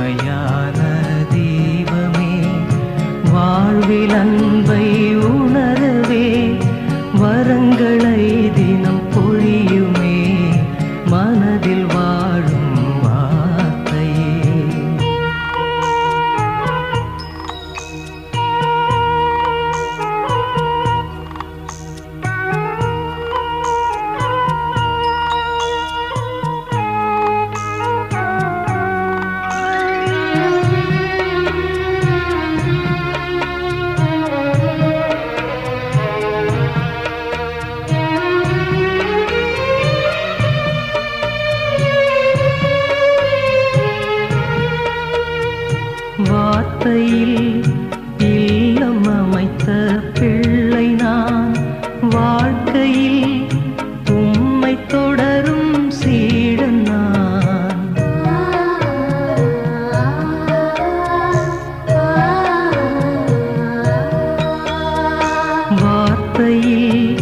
உண்மையான தெய்வமே வாழ்விலன் ஓசையில் இல்லம் அமைத்த பிள்ளை நான். வாழ்க்கையில் உம்மை தொடரும் சீடன் வார்த்தையில்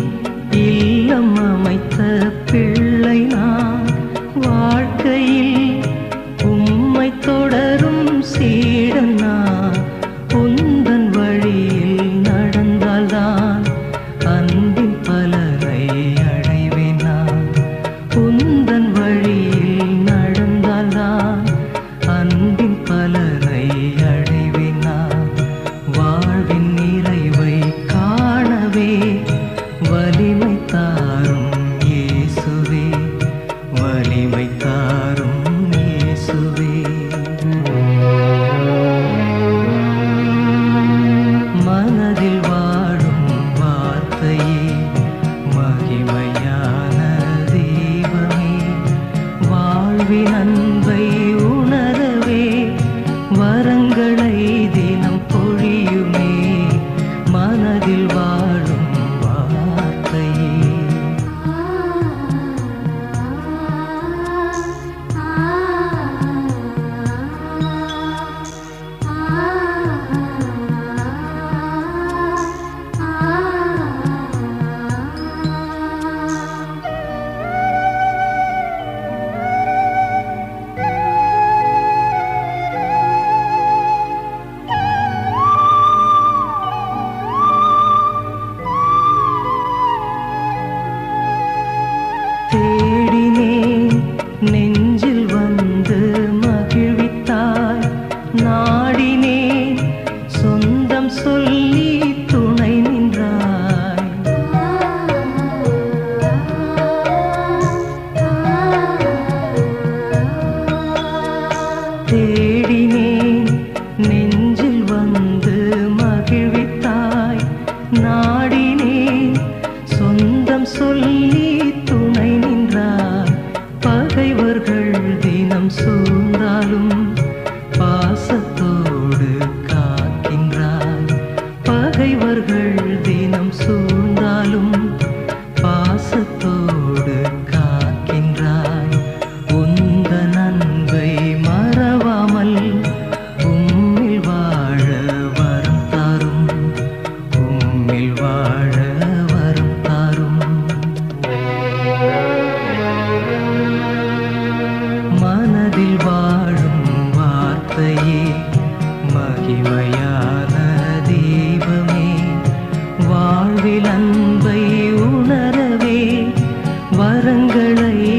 தேடினேன். நெஞ்சில் வந்து மகிழ்வித்தாய். நாடினேன். சொந்தம் சொல்லி மலையே மகிமையான தீபமே வாழ்வில் அன்பை உணரவே வரங்களை